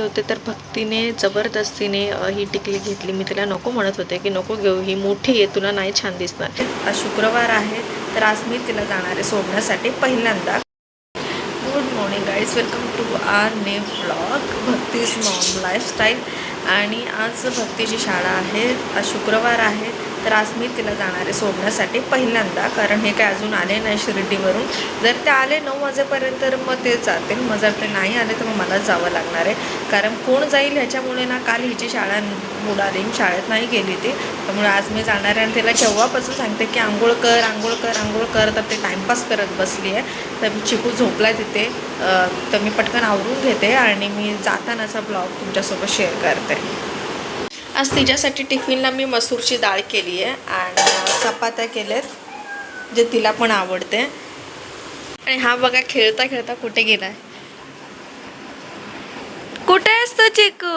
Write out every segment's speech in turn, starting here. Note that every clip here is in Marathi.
होते तर भक्तीने जबरदस्तीने ही टिकली घेतली. मी तिला नको म्हणत होते की नको घेऊ ही मोठी आहे तुला नाही छान दिसणार. आज शुक्रवार आहे तर आज मी तिला जाणार आहे सोडण्यासाठी पहिल्यांदा. Good morning guys welcome to our new blog Bhakti's mom lifestyle आणि आज भक्तीची शाळा आहे. आज शुक्रवार आहे. तर आज मी तिला जाणार आहे सोडण्यासाठी पहिल्यांदा. कारण हे काय अजून आले नाही शिर्डीवरून. जर ते आले नऊ वाजेपर्यंत तर मग ते जातील. मग जर ते नाही आले तर मग मला जावं लागणार आहे. कारण कोण जाईल ह्याच्यामुळे ना काल हिची शाळा बुडाली शाळेत नाही गेली ती. त्यामुळे आज मी जाणार आहे आणि तिला केव्हापासून सांगते की आंघोळ कर आंघोळ कर आंघोळ कर. तर ते टाईमपास करत बसली आहे. तर मी चिकू झोपला तिथे. तर मी पटकन आवरून घेते आणि मी जातानाचा ब्लॉग तुमच्यासोबत शेअर करते. आज तिच्यासाठी टिफिनला मी मसूरची डाळ केली आहे आणि चपात्या केल्यात जे तिला पण आवडते. आणि हा बघा खेळता खेळता कुठे गेलाय? कुठे असतो चिकू?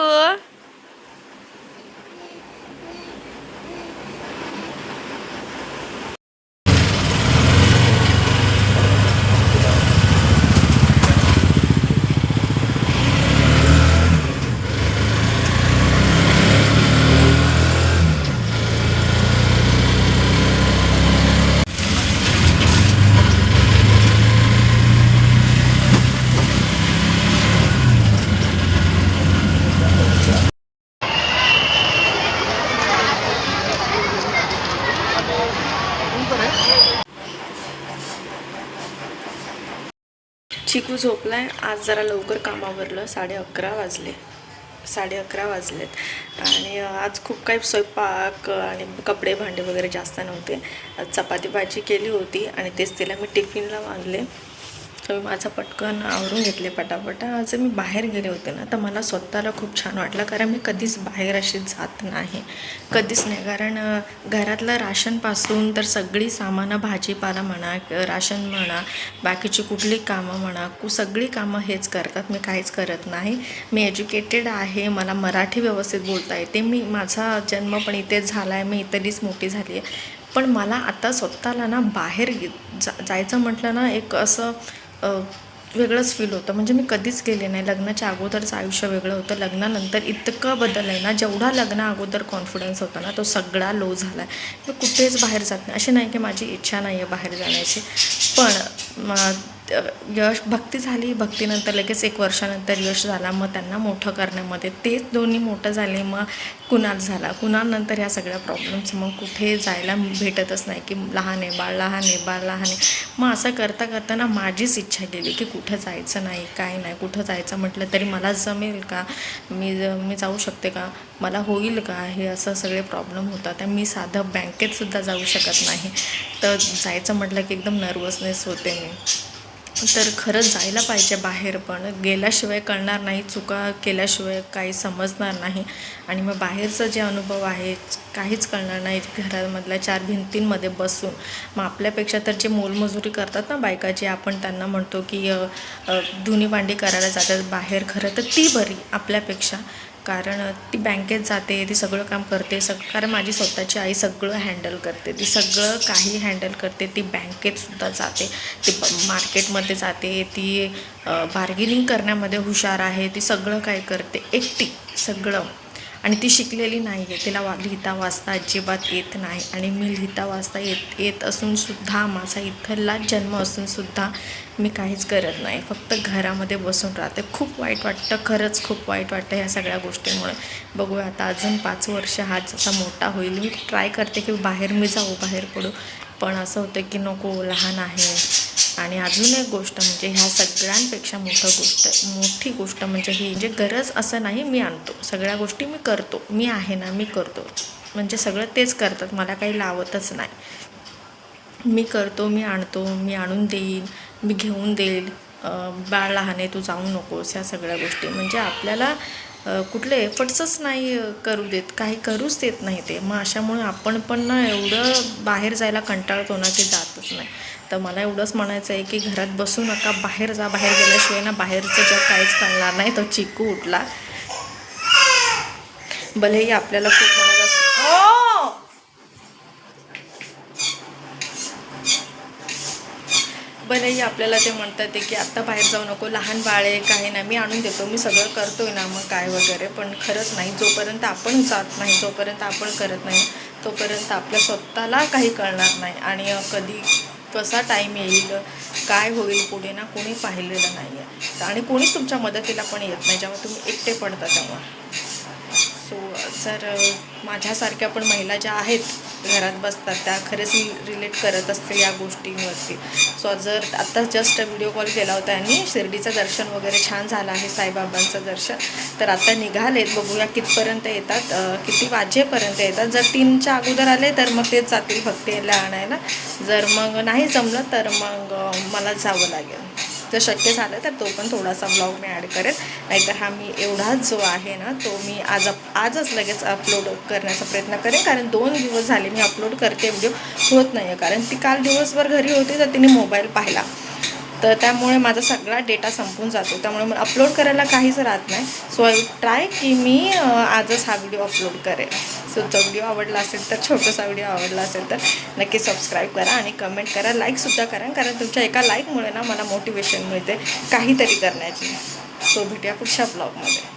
चिकू झोपलाय. आज जरा लवकर कामावरलं. साडे अकरा वाजले. साडे अकरा वाजलेत. आणि आज खूप काही स्वयंपाक आणि कपडे भांडे वगैरे जास्त नव्हते. आज चपाती भाजी केली होती आणि तेच तिला मी टिफिनला बांधले तर मी माझं पटकन आवरून घेतले पटापटा. आज मी बाहेर गेले होते ना तर मला स्वतःला खूप छान वाटलं कारण मी कधीच बाहेर अशी जात नाही. कधीच नाही कारण घरातलं राशनपासून तर सगळी सामानं भाजीपाला म्हणा राशन म्हणा बाकीची कुठली कामं म्हणा कु सगळी कामं हेच करतात. मी काहीच करत नाही. मी एज्युकेटेड आहे मला मराठी व्यवस्थित बोलता येते. मी माझा जन्म पण इथेच झाला आहे मी इथलीच मोठी झाली आहे. पण मला आता स्वतःला ना बाहेर जा जायचं म्हटलं ना एक असं वेगळंच फील होतं. म्हणजे मी कधीच गेले नाही. लग्नाच्या अगोदरचं आयुष्य वेगळं होतं. लग्नानंतर इतकं बदल आहे ना जेवढा लग्ना अगोदर कॉन्फिडन्स होता ना तो सगळा लो झाला आहे मी कुठेच बाहेर जात नाही. अशी नाही की माझी इच्छा नाही आहे बाहेर जाण्याची. पण यश भक्ती झाली भक्तीनंतर लगेच एक वर्षानंतर यश झाला मग त्यांना मोठं करण्यामध्ये तेच दोन्ही मोठं झाले मग कुणाल झाला. कुणालनंतर ह्या सगळ्या प्रॉब्लेम्स मग कुठे जायला भेटतच नाही की लहान आहे बाळ लहान आहे बाळ लहान आहे. मग असं करता करता ना माझीच इच्छा गेली की कुठं जायचं नाही काय नाही कुठं जायचं म्हटलं तरी मला जमेल का? मी ज- मी जाऊ शकते का? मला होईल का? हे असं सगळे प्रॉब्लेम होतात. तर मी साधं बँकेतसुद्धा जाऊ शकत नाही. तर जायचं म्हटलं की एकदम नर्वसनेस होते मी. तर खरंच जायला पाहिजे बाहेर पण. गेल्याशिवाय कळणार नाही चुका केल्याशिवाय काही समजणार नाही. आणि मग बाहेरचा जे अनुभव आहे काहीच कळणार नाही घरामधल्या चार भिंतींमध्ये बसून. मग आपल्यापेक्षा तर जे मोलमजुरी करतात ना बायका जे आपण त्यांना म्हणतो की धुनी भांडी करायला जातात बाहेर खरं तर ती बरी आपल्यापेक्षा. कारण ती बँकेत जाते ती सगळं काम करते सग कारण माझी स्वतःची आई सगळं हँडल करते ती सगळं काही हँडल करते ती बँकेतसुद्धा जाते ती मार्केटमध्ये जाते ती बार्गेनिंग करण्यामध्ये हुशार आहे ती सगळं काय करते एकटी सगळं. आणि ती शिकलेली नाही आहे तिला वा लिहिता वाचता अजिबात येत नाही. आणि मी लिहिता वाचता येत येत असूनसुद्धा माझा इथलाच जन्म असूनसुद्धा मी काहीच करत नाही. फक्त घरामध्ये बसून राहते. खूप वाईट वाटतं. खरंच खूप वाईट वाटतं ह्या सगळ्या गोष्टींमुळे. बघूया आता अजून पाच वर्ष हा जसा मोठा होईल. मी ट्राय करते की बाहेर मी जाऊ बाहेर पडू. पण असं होतं की नको लहान आहे. आणि अजून एक गोष्ट म्हणजे ह्या सगळ्यांपेक्षा मोठं गोष्ट मोठी गोष्ट म्हणजे ही म्हणजे गरज असं नाही मी आणतो. सगळ्या गोष्टी मी करतो. मी आहे ना मी करतो. म्हणजे सगळं तेच करतात. मला काही लावतच नाही. मी करतो मी आणतो मी आणून देईन मी घेऊन देईल. बाळ लहान आहे तू जाऊ नकोस ह्या सगळ्या गोष्टी. म्हणजे आपल्याला कुठले एफर्ट्सच नाही करू देत. काही करूच देत नाही ते. मग अशामुळे आपण पण ना एवढं बाहेर जायला कंटाळतो ना की जातच नाही. तर मला एवढंच म्हणायचं आहे की घरात बसू नका. बाहेर जा. बाहेर गेल्याशिवाय ना बाहेरचं जग काहीच कळणार नाही. तो चिकू उठला. भलेही आपल्याला खूप म्हणत बरंही आपल्याला ते म्हणतात ते की आत्ता बाहेर जाऊ नको लहान बाळ आहे काही नाही मी आणून देतो मी सगळं करतोय ना मग काय वगैरे पण खरंच नाही. जोपर्यंत आपण जात नाही जोपर्यंत आपण करत नाही तोपर्यंत आपल्या स्वतःला काही कळणार नाही. आणि कधी कसा टाईम येईल काय होईल पुढे ना कोणी पाहिलेलं नाही आहे आणि कोणीच तुमच्या मदतीला पण येत नाही जेव्हा तुम्ही एकटे पडता तेव्हा. सो जर माझ्यासारख्या पण महिला ज्या आहेत घरात बसतात त्या खरेच रिलेट करत असते या गोष्टींवरती. सो जर आत्ता जस्ट व्हिडिओ कॉल केला होता यांनी शिर्डीचं दर्शन वगैरे छान झालं आहे साईबाबांचं दर्शन. तर आता निघालेत बघूया कितपर्यंत येतात किती वाजेपर्यंत येतात. जर तीनच्या अगोदर आले तर मग तेच जातील भक्तीला आणायला. जर मग नाही जमलं तर मग मला जावं लागेल. जर शक्य झालं तर तो पण थोडासा ब्लॉग मी ॲड करेन. नाहीतर हा मी एवढाच जो आहे ना तो मी आज आजच लगेच अपलोड करण्याचा प्रयत्न करेन. कारण दोन दिवस झाले मी अपलोड करते व्हिडिओ होत नाही आहे कारण ती काल दिवसभर घरी होती तर तिने मोबाईल पाहिला. तर त्यामुळे माझा सगळा डेटा संपून जातो. त्यामुळे मला अपलोड करायला काहीच राहत नाही. सो आय ट्राय की मी आजच हा व्हिडिओ अपलोड करेन. सो तो व्हिडिओ आवडला असेल तर छोटासा व्हिडिओ आवडला असेल तर नक्की सबस्क्राईब करा आणि कमेंट करा. लाईकसुद्धा करा कारण तुमच्या एका लाईकमुळे ना मला मोटिवेशन मिळते. काहीतरी करण्याची. सो भेटूया पुढच्या ब्लॉगमध्ये